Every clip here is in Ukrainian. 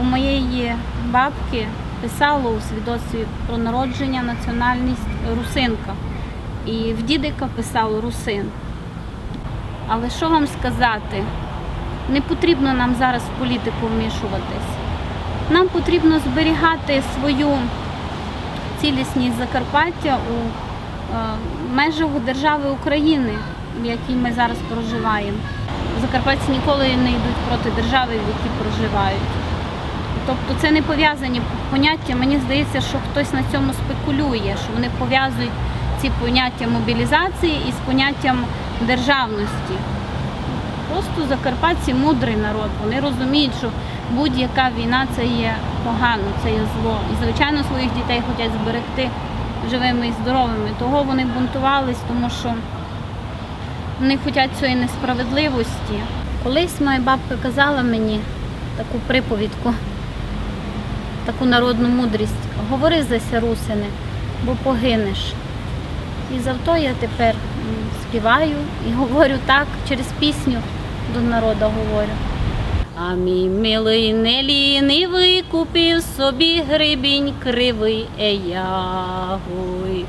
У моєї бабки писало у свідоцтві про народження національність русинка. І в дідика писало русин. Але що вам сказати? Не потрібно нам зараз в політику вмішуватись. Нам потрібно зберігати свою цілісність Закарпаття у е, межах держави України, в якій ми зараз проживаємо. Закарпатці ніколи не йдуть проти держави, в якій проживають. Тобто це не пов'язані поняття. Мені здається, що хтось на цьому спекулює, що вони пов'язують ці поняття мобілізації із поняттям державності. Просто закарпатці мудрий народ. Вони розуміють, що будь-яка війна це є погано, це є зло. І, звичайно, своїх дітей хочуть зберегти живими і здоровими. Того вони бунтувались, тому що вони хочуть цієї несправедливості. Колись моя бабка казала мені таку приповідку, таку народну мудрість. Говори зася, русине, бо погинеш. І завто я тепер співаю і говорю так, через пісню до народу говорю. А мій милий не лінивий купив собі грибінь кривий еягой.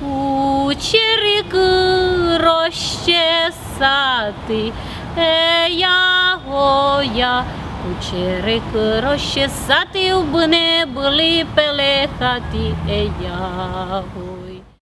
Кучерик розчесати еягоя. Кучерик розчесати в не були пелехати еягой.